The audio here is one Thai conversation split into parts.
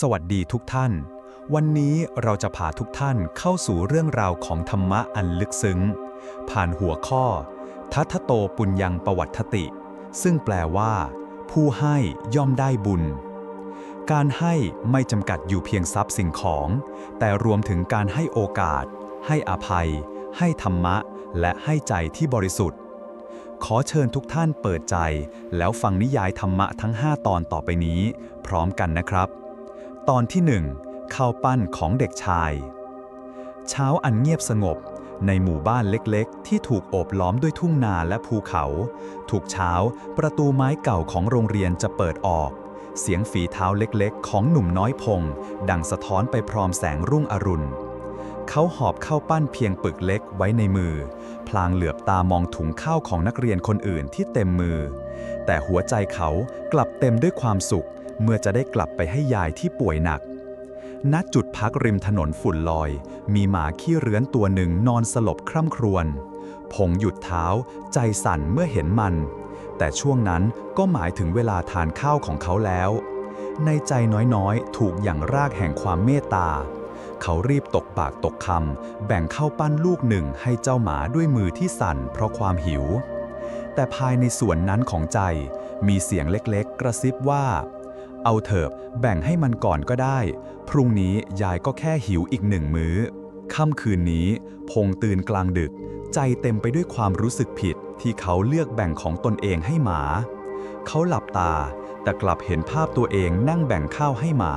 สวัสดีทุกท่าน วันนี้เราจะพาทุกท่านเข้าสู่เรื่องราวของธรรมะอันลึกซึ้ง ผ่านหัวข้อ ทัทโตปุญญังประวัติติ ซึ่งแปลว่า ผู้ให้ย่อมได้บุญ การให้ไม่จำกัดอยู่เพียงทรัพย์สิ่งของ แต่รวมถึงการให้โอกาส ให้อภัย ให้ธรรมะ และให้ใจที่บริสุทธิ์ ขอเชิญทุกท่านเปิดใจ แล้วฟังนิยายธรรมะทั้ง 5 ตอนต่อไปนี้ พร้อมกันนะครับ ตอนที่1ข้าวปั้นของเด็กชาย เช้าอันเงียบสงบ ในหมู่บ้านเล็กๆ ที่ถูกโอบล้อมด้วยทุ่งนาและภูเขาทุกเช้าประตูไม้เก่าของโรงเรียนจะเปิดออก เสียงฝีเท้าเล็กๆ ของหนุ่มน้อยพง ดังสะท้อนไปพร้อมแสงรุ่งอรุณ เขาหอบข้าวปั้นเพียงปึกเล็กไว้ในมือ พลางเหลือบตามองถุงข้าวของนักเรียนคนอื่นที่เต็มมือ แต่หัวใจเขากลับเต็มด้วยความสุข เมื่อจะได้กลับไปให้ยายที่ป่วยหนัก ณ จุดพักริมถนนฝุ่นลอย มีหมาขี้เรื้อนตัวหนึ่งนอนสลบคร่ำครวญพงหยุดเท้า ใจสั่นเมื่อเห็นมัน แต่ช่วงนั้นก็หมายถึงเวลาทานข้าวของเขาแล้ว ในใจน้อยๆ ถูกอย่างรากแห่งความเมตตา เขารีบตกปากตกคำแบ่งข้าวปั้นลูกหนึ่งให้เจ้าหมาด้วยมือที่สั่นเพราะความหิว แต่ภายในส่วนนั้นของใจมีเสียงเล็กๆ กระซิบว่า เอาเถอะแบ่งให้มันก่อนก็ได้ พรุ่งนี้ยายก็แค่หิวอีกหนึ่งมื้อ ค่ำคืนนี้ พงตื่นกลางดึก ใจเต็มไปด้วยความรู้สึกผิดที่เขาเลือกแบ่งของตนเองให้หมา เขาหลับตา แต่กลับเห็นภาพตัวเองนั่งแบ่งข้าวให้หมา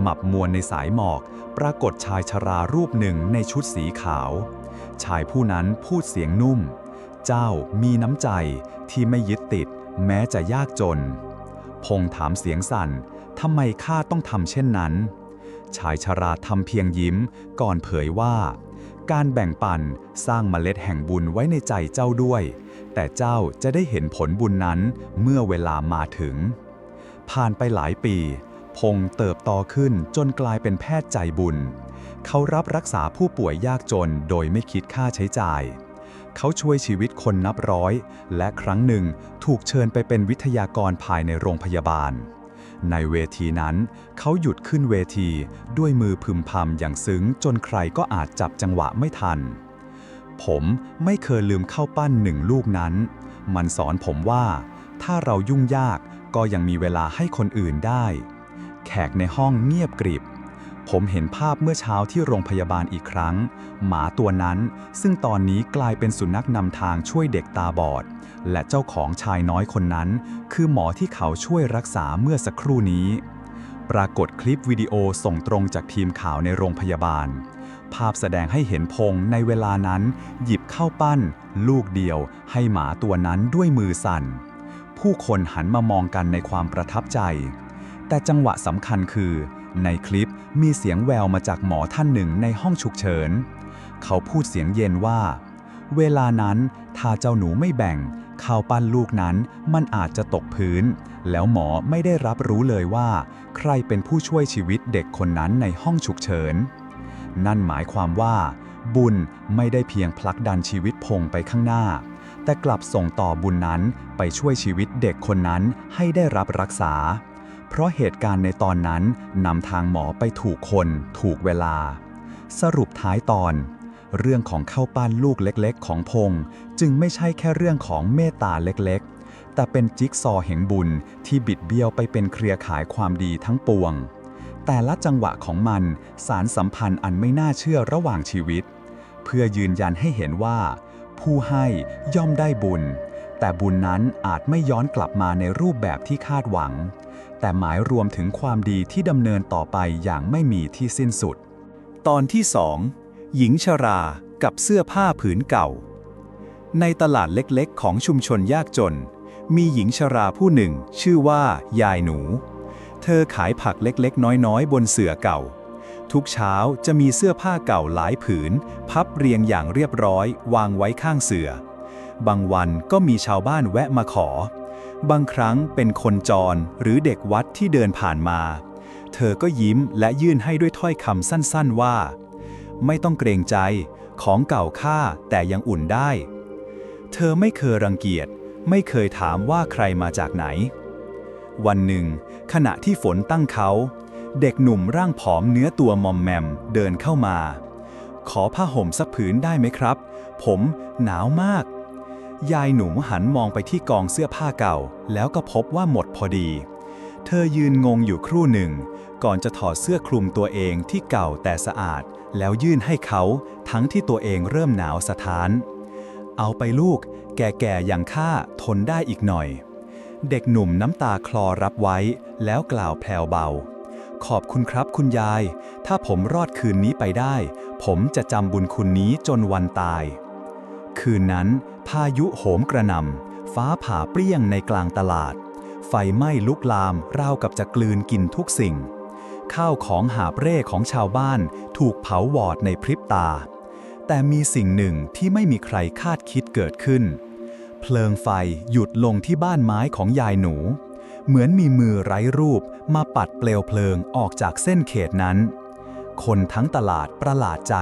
หมับมวลในสายหมอก ปรากฏชายชรารูปหนึ่งในชุดสีขาว ชายผู้นั้นพูดเสียงนุ่ม เจ้ามีน้ำใจที่ไม่ยึดติด แม้จะยากจน พงถามเสียงสั่นทำไมข้าต้องทำเช่นนั้น ชายชราทำเพียงยิ้มก่อนเผยว่า การแบ่งปันสร้างเมล็ดแห่งบุญไว้ในใจเจ้าด้วย แต่เจ้าจะได้เห็นผลบุญนั้นเมื่อเวลามาถึง ผ่านไปหลายปี พงเติบโตขึ้นจนกลายเป็นแพทย์ใจบุญ เขารับรักษาผู้ป่วยยากจนโดยไม่คิดค่าใช้จ่าย เขาช่วยชีวิตคนนับร้อย และครั้งหนึ่งถูกเชิญไปเป็นวิทยากรภายในโรงพยาบาล ในเวทีนั้น เขาหยุดขึ้นเวทีด้วยมือพึมพำอย่างซึ้งจนใครก็อาจจับจังหวะไม่ทัน ผมไม่เคยลืมเข้าปั้นหนึ่งลูกนั้น มันสอนผมว่า ถ้าเรายุ่งยากก็ยังมีเวลาให้คนอื่นได้ แขกในห้องเงียบกริบ ผมเห็นภาพเมื่อเช้าที่โรงพยาบาลอีกครั้ง หมาตัวนั้นซึ่งตอนนี้กลายเป็นสุนัขนำทางช่วยเด็กตาบอด และเจ้าของชายน้อยคนนั้น คือหมอที่เขาช่วยรักษาเมื่อสักครู่นี้ ปรากฏคลิปวิดีโอส่งตรงจากทีมข่าวในโรงพยาบาล ภาพแสดงให้เห็นพงในเวลานั้น หยิบเข้าวปั้น ลูกเดียว ให้หมาตัวนั้นด้วยมือสั่น ผู้คนหันมามองกันในความประทับใจ แต่จังหวะสำคัญคือ ในคลิปมีเสียงแววมาจากหมอท่านหนึ่งในห้องฉุกเฉิน เขาพูดเสียงเย็นว่า เวลานั้นถ้าเจ้าหนูไม่แบ่งข้าวปั้นลูกนั้นมันอาจจะตกพื้น แล้วหมอไม่ได้รับรู้เลยว่า ใครเป็นผู้ช่วยชีวิตเด็กคนนั้นในห้องฉุกเฉิน นั่นหมายความว่า บุญไม่ได้เพียงผลักดันชีวิตพงไปข้างหน้า แต่กลับส่งต่อบุญนั้นไปช่วยชีวิตเด็กคนนั้นให้ได้รับรักษา เพราะเหตุการณ์ในตอนนั้นนำทางหมอไปถูกคน ถูกเวลา สรุปท้ายตอน เรื่องของข้าวปั้นลูกเล็กๆ ของพง จึงไม่ใช่แค่เรื่องของเมตตาเล็กๆ แต่เป็นจิ๊กซอว์แห่งบุญที่บิดเบี้ยวไปเป็นเครือข่ายความดีทั้งปวง แต่ละจังหวะของมันสารสัมพันธ์อันไม่น่าเชื่อระหว่างชีวิต เพื่อยืนยันให้เห็นว่า ผู้ให้ย่อมได้บุญ แต่บุญนั้นอาจไม่ย้อนกลับมาในรูปแบบที่คาดหวัง แต่หมายรวมถึงความดีที่ดำเนินต่อไปอย่างไม่มีที่สิ้นสุด ตอนที่สองหญิงชรากับเสื้อผ้าผืนเก่า ในตลาดเล็กๆ ของชุมชนยากจน มีหญิงชราผู้หนึ่ง ชื่อว่า ยายหนู เธอขายผักเล็กๆ น้อยๆ บนเสื่อเก่า ทุกเช้าจะมีเสื้อผ้าเก่าหลายผืน พับเรียงอย่างเรียบร้อย วางไว้ข้างเสื่อบางวันก็มีชาวบ้านแวะมาขอ บางครั้งเป็นคนจรหรือเด็กวัดที่เดินผ่านมา เธอก็ยิ้มและยื่นให้ด้วยถ้อยคำสั้นๆว่า ไม่ต้องเกรงใจ ของเก่าค่าแต่ยังอุ่นได้ เธอไม่เคยรังเกียจ ไม่เคยถามว่าใครมาจากไหน วันหนึ่ง ขณะที่ฝนตั้งเขา เด็กหนุ่มร่างผอมเนื้อตัวมอมแมมเดินเข้ามา ขอผ้าห่มสักผืนได้ไหมครับ ผมหนาวมาก ยายหนูหันมองไปที่กองเสื้อผ้าเก่า แล้วก็พบว่าหมดพอดี เธอยืนงงอยู่ครู่หนึ่ง ก่อนจะถอดเสื้อคลุมตัวเองที่เก่าแต่สะอาด แล้วยื่นให้เขาทั้งที่ตัวเองเริ่มหนาวสะท้าน เอาไปลูก แก่ๆอย่างข้าทนได้อีกหน่อย เด็กหนุ่มน้ำตาคลอรับไว้ แล้วกล่าวแผ่วเบา ขอบคุณครับคุณยาย ถ้าผมรอดคืนนี้ไปได้ ผมจะจำบุญคุณนี้จนวันตาย คืนนั้น พายุโหมกระหน่ำฟ้าผ่าเปรี้ยงในกลางตลาด ไฟไหม้ลุกลามราวกับจะกลืนกินทุกสิ่ง ข้าวของหาเร่ของชาวบ้านถูกเผาวอดในพริบตา แต่มีสิ่งหนึ่งที่ไม่มีใครคาดคิดเกิดขึ้น เพลิงไฟหยุดลงที่บ้านไม้ของยายหนู เหมือนมีมือไร้รูปมาปัดเปลวเพลิงออกจากเส้นเขตนั้น คนทั้งตลาดประหลาดใจ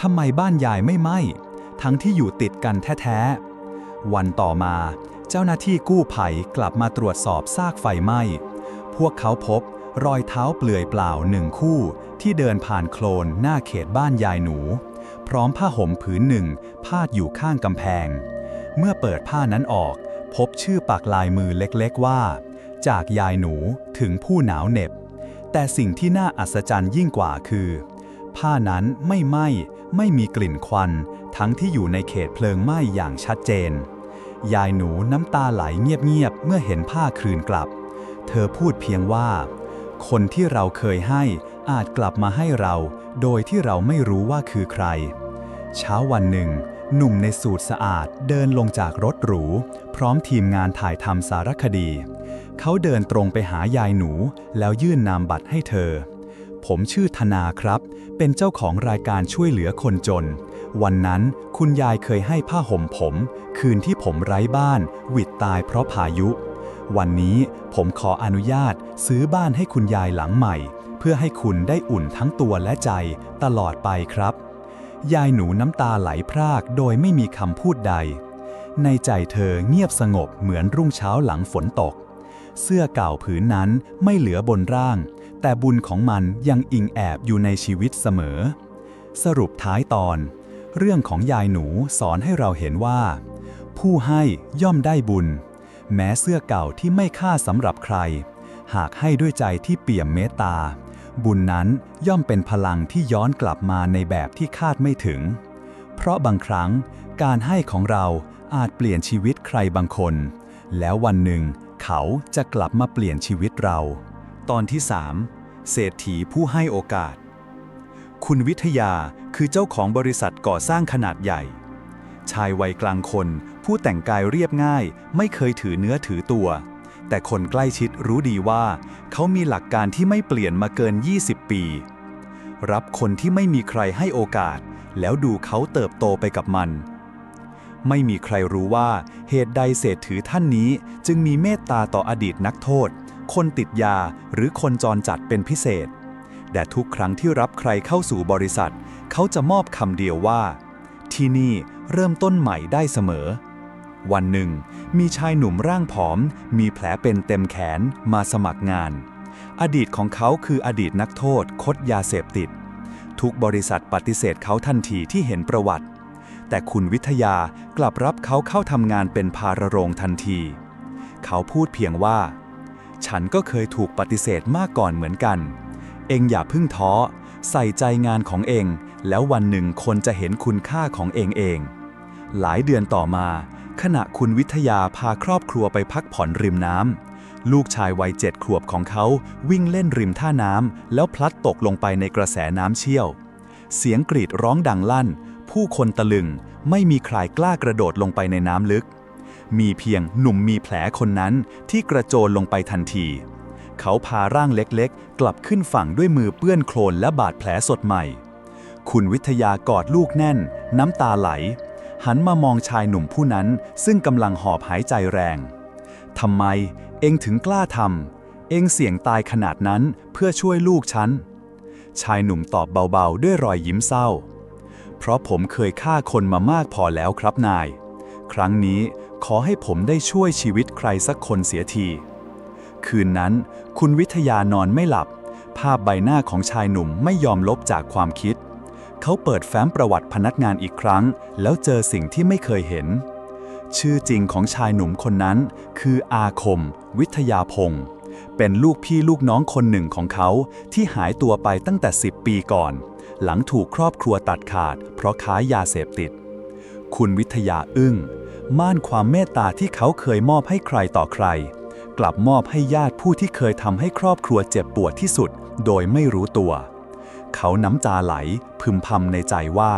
ทำไมบ้านยายไม่ไหม้ ทั้งที่อยู่ติดกันแท้ๆ วันต่อมา เจ้าหน้าที่กู้ภัยกลับมาตรวจสอบซากไฟไหม้ พวกเขาพบรอยเท้าเปลือยเปล่าหนึ่งคู่ที่เดินผ่านโคลนหน้าเขตบ้านยายหนู พร้อมผ้าห่มผืนหนึ่งพาดอยู่ข้างกำแพง เมื่อเปิดผ้านั้นออก พบชื่อปากลายมือเล็กๆว่า จากยายหนูถึงผู้หนาวเหน็บ แต่สิ่งที่น่าอัศจรรย์ยิ่งกว่าคือ ผ้านั้นไม่ไหม้ไม่มีกลิ่นควันทั้งที่อยู่ในเขตเพลิงไหม้อย่างชัดเจน ยายหนูน้ำตาไหลเงียบๆเมื่อเห็นผ้าคลืนกลับ เธอพูดเพียงว่า คนที่เราเคยให้อาจกลับมาให้เรา โดยที่เราไม่รู้ว่าคือใคร เช้าวันหนึ่ง หนุ่มในสูตรสะอาดเดินลงจากรถหรู พร้อมทีมงานถ่ายทำสารคดี เขาเดินตรงไปหายายหนู แล้วยื่นนามบัตรให้เธอ ผมชื่อธนาครับ เป็นเจ้าของรายการช่วยเหลือคนจน วันนั้นคุณยายเคยให้ผ้าห่มผม คืนที่ผมไร้บ้านวิดตายเพราะพายุ วันนี้ผมขออนุญาตซื้อบ้านให้คุณยายหลังใหม่ เพื่อให้คุณได้อุ่นทั้งตัวและใจตลอดไปครับ ยายหนูน้ำตาไหลพรากโดยไม่มีคำพูดใด ในใจเธอเงียบสงบเหมือนรุ่งเช้าหลังฝนตก เสื้อเก่าผืนนั้นไม่เหลือบนร่าง แต่บุญของมันยังอิงแอบอยู่ในชีวิตเสมอสรุปท้ายตอน เรื่องของยายหนูสอนให้เราเห็นว่า ผู้ให้ย่อมได้บุญ แม้เสื้อเก่าที่ไม่ค่าสำหรับใคร หากให้ด้วยใจที่เปี่ยมเมตตา บุญนั้นย่อมเป็นพลังที่ย้อนกลับมาในแบบที่คาดไม่ถึง เพราะบางครั้งการให้ของเราอาจเปลี่ยนชีวิตใครบางคน แล้ววันหนึ่งเขาจะกลับมาเปลี่ยนชีวิตเรา ตอนที่ 3 เศรษฐีผู้ให้โอกาส คุณวิทยาคือเจ้าของบริษัทก่อสร้างขนาดใหญ่ ชายวัยกลางคน ผู้แต่งกายเรียบง่าย ไม่เคยถือเนื้อถือตัว แต่คนใกล้ชิดรู้ดีว่า เขามีหลักการที่ไม่เปลี่ยนมาเกิน 20 ปี รับคนที่ไม่มีใครให้โอกาส แล้วดูเขาเติบโตไปกับมัน ไม่มีใครรู้ว่าเหตุใดเศรษฐือท่านนี้จึงมีเมตตาต่ออดีตนักโทษ คนติดยาหรือคนจรจัดเป็นพิเศษ แต่ทุกครั้งที่รับใครเข้าสู่บริษัท เขาจะมอบคำเดียวว่า ที่นี่เริ่มต้นใหม่ได้เสมอ วันหนึ่ง มีชายหนุ่มร่างผอม มีแผลเป็นเต็มแขนมาสมัครงาน อดีตของเขาคืออดีตนักโทษคดยาเสพติด ทุกบริษัทปฏิเสธเขาทันทีที่เห็นประวัติ แต่คุณวิทยากลับรับเขาเข้าทำงานเป็นพาระโรงทันที เขาพูดเพียงว่า ฉันก็เคยถูกปฏิเสธมาก่อนเหมือนกัน เองอย่าพึ่งท้อ ใส่ใจงานของเอง แล้ววันหนึ่งคนจะเห็นคุณค่าของเองเอง หลายเดือนต่อมา ขณะคุณวิทยาพาครอบครัวไปพักผ่อนริมน้ำลูกชายวัยเจ็ดขวบของเขาวิ่งเล่นริมท่าน้ำแล้วพลัดตกลงไปในกระแสน้ำเชี่ยว เสียงกรีดร้องดังลั่น ผู้คนตะลึง ไม่มีใครกล้ากระโดดลงไปในน้ำลึก มีเพียงหนุ่มมีแผลคนนั้นที่กระโจนลงไปทันทีเขาพาร่างเล็กๆ กลับขึ้นฝั่งด้วยมือเปื้อนโคลนและบาดแผลสดใหม่ คุณวิทยากอดลูกแน่น น้ำตาไหล หันมามองชายหนุ่มผู้นั้น ซึ่งกำลังหอบหายใจแรงทำไม เองถึงกล้าทำเองเสี่ยงตายขนาดนั้นเพื่อช่วยลูกฉัน ชายหนุ่มตอบเบาๆ ด้วยรอยยิ้มเศร้า เพราะผมเคยฆ่าคนมามากพอแล้วครับนาย ครั้งนี้ขอให้ผมได้ช่วยชีวิตใครสักคนเสียที คืนนั้น คุณวิทยานอนไม่หลับ ภาพใบหน้าของชายหนุ่มไม่ยอมลบจากความคิด เขาเปิดแฟ้มประวัติพนักงานอีกครั้ง แล้วเจอสิ่งที่ไม่เคยเห็น ชื่อจริงของชายหนุ่มคนนั้นคืออาคม วิทยาพงศ์เป็นลูกพี่ลูกน้องคนหนึ่งของเขาที่หายตัวไปตั้งแต่ 10 ปีก่อน หลังถูกครอบครัวตัดขาด เพราะค้ายาเสพติด คุณวิทยาอึ้ง ม่านความเมตตาที่เขาเคยมอบให้ใครต่อใคร กลับมอบให้ญาติผู้ที่เคยทำให้ครอบครัวเจ็บปวดที่สุด โดยไม่รู้ตัว เขาน้ำตาไหลพึมพำในใจว่า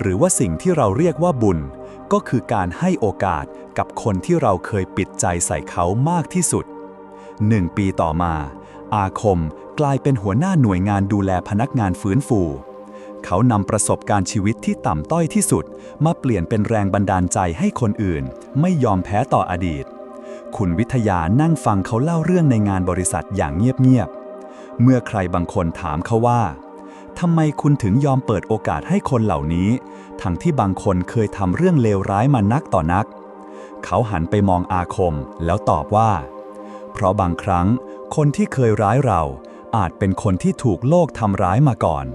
หรือว่าสิ่งที่เราเรียกว่าบุญ ก็คือการให้โอกาสกับคนที่เราเคยปิดใจใส่เขามากที่สุดหนึ่งปีต่อมา อาคมกลายเป็นหัวหน้าหน่วยงานดูแลพนักงานฟื้นฟู เขานำประสบการณ์ชีวิตที่ต่ำต้อยที่สุด มาเปลี่ยนเป็นแรงบันดาลใจให้คนอื่น ไม่ยอมแพ้ต่ออดีต คุณวิทยานั่งฟังเขาเล่าเรื่องในงานบริษัทอย่างเงียบๆ เมื่อใครบางคนถามเขาว่าทำไมคุณถึงยอมเปิดโอกาสให้คนเหล่านี้ ทั้งที่บางคนเคยทำเรื่องเลวร้ายมานักต่อนัก เขาหันไปมองอาคมแล้วตอบว่า เพราะบางครั้ง คนที่เคยร้ายเรา อาจเป็นคนที่ถูกโลกทำร้ายมาก่อน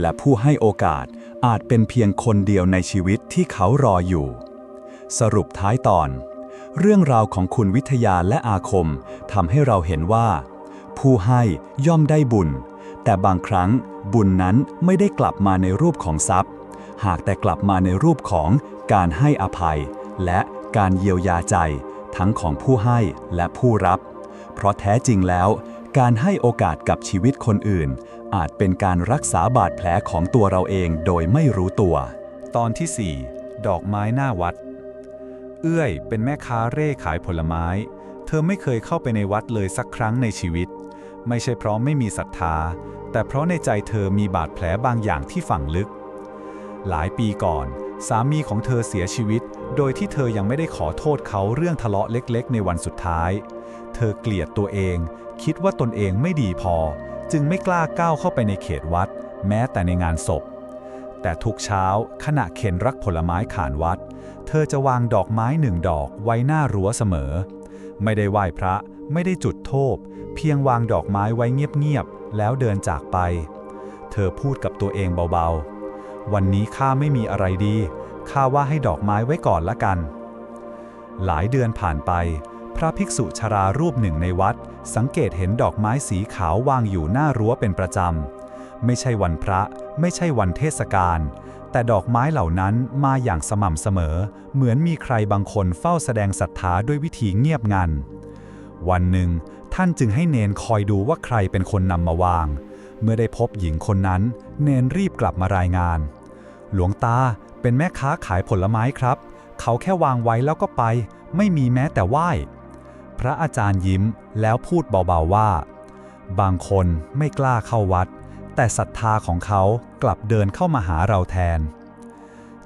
และผู้ให้โอกาสอาจเป็นเพียงคนเดียวในชีวิตที่เขารออยู่ สรุปท้ายตอน เรื่องราวของคุณวิทยาและอาคมทำให้เราเห็นว่า ผู้ให้ย่อมได้บุญ แต่บางครั้งบุญนั้นไม่ได้กลับมาในรูปของทรัพย์ หากแต่กลับมาในรูปของการให้อภัย และการเยียวยาใจ ทั้งของผู้ให้และผู้รับ เพราะแท้จริงแล้ว การให้โอกาสกับชีวิตคนอื่น อาจเป็นการรักษาบาดแผลของตัวเราเองโดยไม่รู้ตัว ตอนที่ 4 ดอกไม้หน้าวัด เอื้อยเป็นแม่ค้าเร่ขายผลไม้ เธอไม่เคยเข้าไปในวัดเลยสักครั้งในชีวิต ไม่ใช่เพราะไม่มีศรัทธา แต่เพราะในใจเธอมีบาดแผลบางอย่างที่ฝังลึก หลายปีก่อน สามีของเธอเสียชีวิต โดยที่เธอยังไม่ได้ขอโทษเขาเรื่องทะเลาะเล็กๆ ในวันสุดท้าย เธอเกลียดตัวเอง คิดว่าตนเองไม่ดีพอ จึงไม่กล้าก้าวเข้าไปในเขตวัด แม้แต่ในงานศพ แต่ทุกเช้าขณะเข็นรักผลไม้ขานวัด เธอจะวางดอกไม้หนึ่งดอกไว้หน้ารั้วเสมอ ไม่ได้ไหว้พระไม่ได้จุดธูป เพียงวางดอกไม้ไว้เงียบๆ แล้วเดินจากไป เธอพูดกับตัวเองเบาๆ วันนี้ข้าไม่มีอะไรดี ข้าว่าให้ดอกไม้ไว้ก่อนละกัน หลายเดือนผ่านไป พระภิกษุชรารูปหนึ่งในวัด สังเกตเห็นดอกไม้สีขาววางอยู่หน้ารั้วเป็นประจำ ไม่ใช่วันพระ ไม่ใช่วันเทศกาล แต่ดอกไม้เหล่านั้นมาอย่างสม่ำเสมอ เหมือนมีใครบางคนเฝ้าแสดงศรัทธาด้วยวิธีเงียบงัน วันหนึ่ง ท่านจึงให้เนนคอยดูว่าใครเป็นคนนำมาวาง เมื่อได้พบหญิงคนนั้น เนนรีบกลับมารายงาน หลวงตาเป็นแม่ค้าขายผลไม้ครับ เขาแค่วางไว้แล้วก็ไป ไม่มีแม้แต่ไหว้พระอาจารย์ยิ้มแล้วพูดเบาๆว่า บางคนไม่กล้าเข้าวัด แต่ศรัทธาของเขากลับเดินเข้ามาหาเราแทน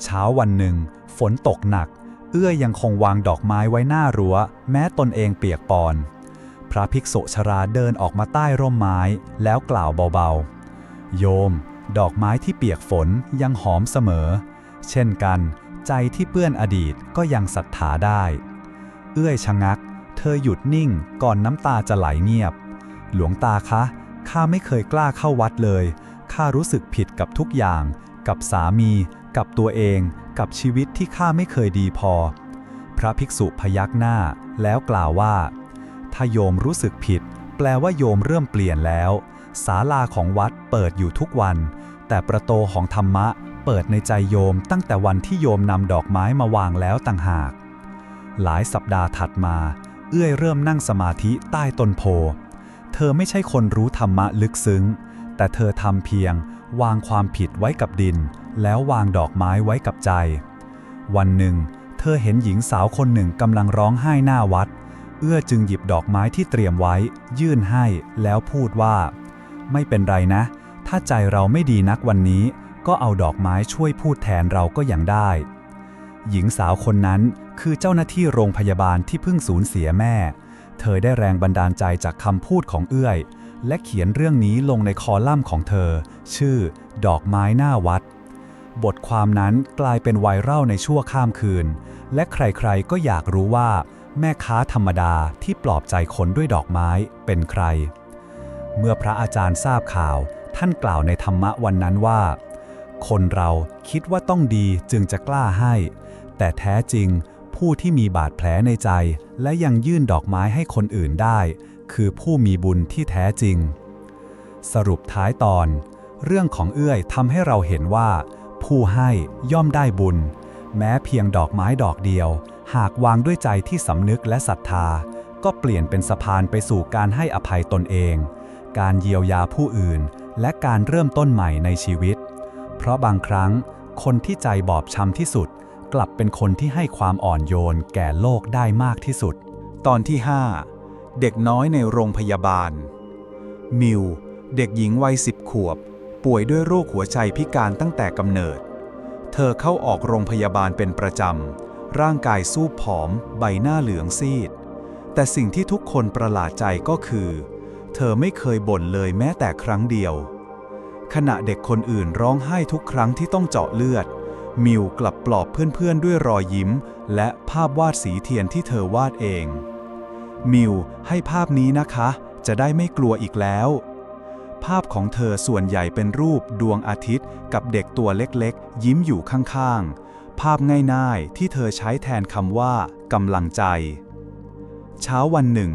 เช้าวันหนึ่ง ฝนตกหนัก เอื้อยังคงวางดอกไม้ไว้หน้ารั้ว แม้ตนเองเปียกปอน พระภิกษุชราเดินออกมาใต้ร่มไม้ แล้วกล่าวเบาๆ โยม ดอกไม้ที่เปียกฝนยังหอมเสมอ เช่นกัน ใจที่เปื้อนอดีตก็ยังศรัทธาได้ เอื้อยชะงัก เธอหยุดนิ่งก่อนน้ำตาจะไหลเงียบ หลวงตาคะ ข้าไม่เคยกล้าเข้าวัดเลย ข้ารู้สึกผิดกับทุกอย่าง กับสามี กับตัวเอง กับชีวิตที่ข้าไม่เคยดีพอ พระภิกษุพยักหน้าแล้วกล่าวว่า ถ้าโยมรู้สึกผิด แปลว่าโยมเริ่มเปลี่ยนแล้วศาลาของวัดเปิดอยู่ทุกวัน แต่ประตูของธรรมะเปิดในใจโยมตั้งแต่วันที่โยมนำดอกไม้มาวางแล้วต่างหาก หลายสัปดาห์ถัดมา เอื้อยเริ่มนั่งสมาธิใต้ต้นโพ เธอไม่ใช่คนรู้ธรรมะลึกซึ้ง แต่เธอทำเพียง วางความผิดไว้กับดิน แล้ววางดอกไม้ไว้กับใจ วันหนึ่ง เธอเห็นหญิงสาวคนหนึ่งกำลังร้องไห้หน้าวัด เอื้อจึงหยิบดอกไม้ที่เตรียมไว้ ยื่นให้แล้วพูดว่า ไม่เป็นไรนะ ถ้าใจเราไม่ดีนักวันนี้ ก็เอาดอกไม้ช่วยพูดแทนเราก็ยังได้ หญิงสาวคนนั้นคือเจ้าหน้าที่โรงพยาบาลที่เพิ่งสูญเสียแม่ เธอได้แรงบันดาลใจจากคำพูดของเอื้อย และเขียนเรื่องนี้ลงในคอลัมน์ของเธอ ชื่อ ดอกไม้หน้าวัด บทความนั้นกลายเป็นไวรัลในชั่วข้ามคืน และใครๆก็อยากรู้ว่า แม่ค้าธรรมดาที่ปลอบใจคนด้วยดอกไม้เป็นใคร เมื่อพระอาจารย์ทราบข่าว ท่านกล่าวในธรรมะวันนั้นว่า คนเราคิดว่าต้องดีจึงจะกล้าให้ แต่แท้จริงผู้ที่มีบาดแผลในใจ และยังยื่นดอกไม้ให้คนอื่นได้ คือผู้มีบุญที่แท้จริง สรุปท้ายตอน เรื่องของเอื้อยทำให้เราเห็นว่า ผู้ให้ย่อมได้บุญ แม้เพียงดอกไม้ดอกเดียว หากวางด้วยใจที่สำนึกและศรัทธา ก็เปลี่ยนเป็นสะพานไปสู่การให้อภัยตนเอง การเยียวยาผู้อื่น และการเริ่มต้นใหม่ในชีวิต เพราะบางครั้ง คนที่ใจบอบช้ำที่สุด กลับเป็นคนที่ให้ความอ่อนโยนแก่โลกได้มากที่สุด ตอนที่ 5 เด็กน้อยในโรงพยาบาล มิว เด็กหญิงวัยสิบขวบ ป่วยด้วยโรคหัวใจพิการตั้งแต่กำเนิด เธอเข้าออกโรงพยาบาลเป็นประจำ ร่างกายสู้ผอม ใบหน้าเหลืองซีด แต่สิ่งที่ทุกคนประหลาดใจก็คือ เธอไม่เคยบ่นเลยแม้แต่ครั้งเดียว ขณะเด็กคนอื่นร้องไห้ทุกครั้งที่ต้องเจาะเลือด มิวกลับปลอบเพื่อนๆด้วยรอยยิ้ม และภาพวาดสีเทียนที่เธอวาดเอง มิวให้ภาพนี้นะคะ จะได้ไม่กลัวอีกแล้วภาพของเธอส่วนใหญ่เป็นรูปดวงอาทิตย์กับเด็กตัวเล็กๆ ยิ้มอยู่ข้างๆ ภาพง่ายๆ ที่เธอใช้แทนคำว่ากำลังใจ เช้าวันหนึ่ง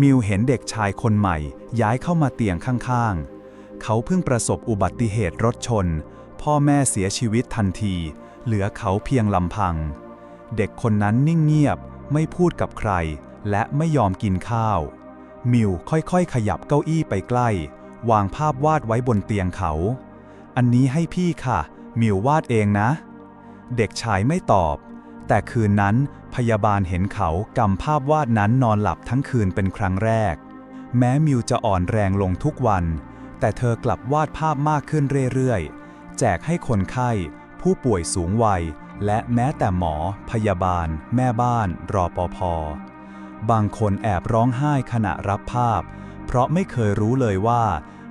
มิวเห็นเด็กชายคนใหม่ ย้ายเข้ามาเตียงข้างๆ เขาเพิ่งประสบอุบัติเหตุรถชน พ่อแม่เสียชีวิตทันที เหลือเขาเพียงลำพัง เด็กคนนั้นนิ่งเงียบ ไม่พูดกับใคร และไม่ยอมกินข้าว มิวค่อยๆ ขยับเก้าอี้ไปใกล้ วางภาพวาดไว้บนเตียงเขา อันนี้ให้พี่ค่ะ มิววาดเองนะ เด็กชายไม่ตอบ แต่คืนนั้นพยาบาลเห็นเขากำภาพวาดนั้นนอนหลับทั้งคืนเป็นครั้งแรก แม้มิวจะอ่อนแรงลงทุกวัน แต่เธอกลับวาดภาพมากขึ้นเรื่อยๆ แจกให้คนไข้ ผู้ป่วยสูงวัย และแม้แต่หมอ พยาบาล แม่บ้าน รอปภบางคนแอบร้องไห้ขณะรับภาพ เพราะไม่เคยรู้เลยว่า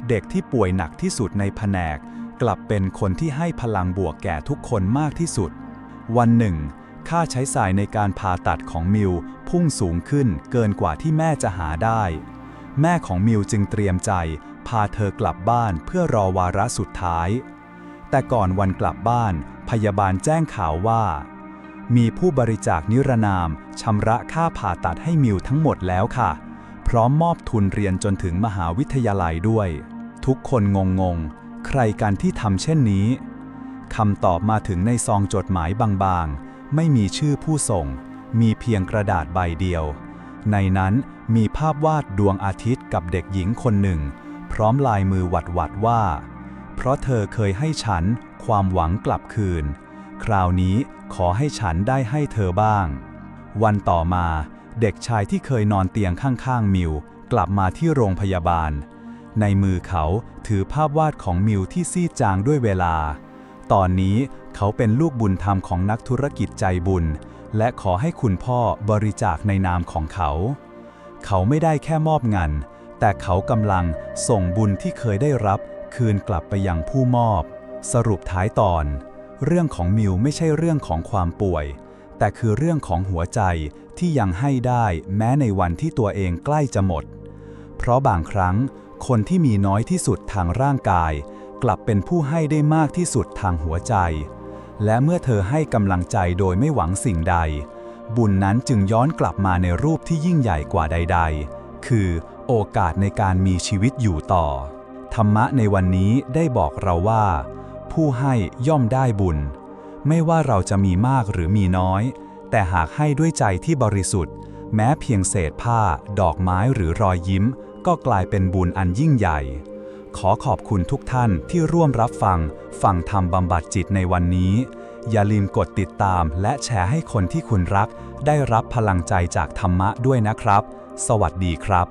เด็กที่ป่วยหนักที่สุดในแผนก กลับเป็นคนที่ให้พลังบวกแก่ทุกคนมากที่สุด วันหนึ่ง ค่าใช้จ่ายในการผ่าตัดของมิวพุ่งสูงขึ้นเกินกว่าที่แม่จะหาได้ แม่ของมิวจึงเตรียมใจ พาเธอกลับบ้านเพื่อรอวาระสุดท้าย แต่ก่อนวันกลับบ้าน พยาบาลแจ้งข่าวว่า มีผู้บริจาคนิรนามชำระค่าผ่าตัดให้มิวทั้งหมดแล้วค่ะ พร้อมมอบทุนเรียนจนถึงมหาวิทยาลัยด้วย ทุกคนงงๆ ใครกันที่ทำเช่นนี้คำตอบมาถึงในซองจดหมายบางๆ ไม่มีชื่อผู้ส่ง มีเพียงกระดาษใบเดียว ในนั้นมีภาพวาดดวงอาทิตย์กับเด็กหญิงคนหนึ่ง พร้อมลายมือหวัดๆว่า เพราะเธอเคยให้ฉันความหวังกลับคืน คราวนี้ขอให้ฉันได้ให้เธอบ้าง วันต่อมา เด็กชายที่เคยนอนเตียงข้างๆมิว กลับมาที่โรงพยาบาล ในมือเขาถือภาพวาดของมิวที่ซีดจางด้วยเวลา ตอนนี้เขาเป็นลูกบุญธรรมของนักธุรกิจใจบุญ และขอให้คุณพ่อบริจาคในนามของเขา เขาไม่ได้แค่มอบเงิน แต่เขากำลังส่งบุญที่เคยได้รับ คืนกลับไปยังผู้มอบ สรุปท้ายตอน เรื่องของมิวไม่ใช่เรื่องของความป่วย แต่คือเรื่องของหัวใจที่ยังให้ได้แม้ในวันที่ตัวเองใกล้จะหมด เพราะบางครั้ง คนที่มีน้อยที่สุดทางร่างกาย กลับเป็นผู้ให้ได้มากที่สุดทางหัวใจ และเมื่อเธอให้กำลังใจโดยไม่หวังสิ่งใด บุญนั้นจึงย้อนกลับมาในรูปที่ยิ่งใหญ่กว่าใด ๆ คือโอกาสในการมีชีวิตอยู่ต่อ ธรรมะในวันนี้ได้บอกเราว่า ผู้ให้ย่อมได้บุญ ไม่ว่าเราจะมีมากหรือมีน้อย แต่หากให้ด้วยใจที่บริสุทธิ์ แม้เพียงเศษผ้า ดอกไม้หรือรอยยิ้ม ก็กลายเป็นบุญอันยิ่งใหญ่ ขอขอบคุณทุกท่านที่ร่วมรับฟังฟังธรรมบำบัดจิตในวันนี้ อย่าลืมกดติดตามและแชร์ให้คนที่คุณรัก ได้รับพลังใจจากธรรมะด้วยนะครับ สวัสดีครับ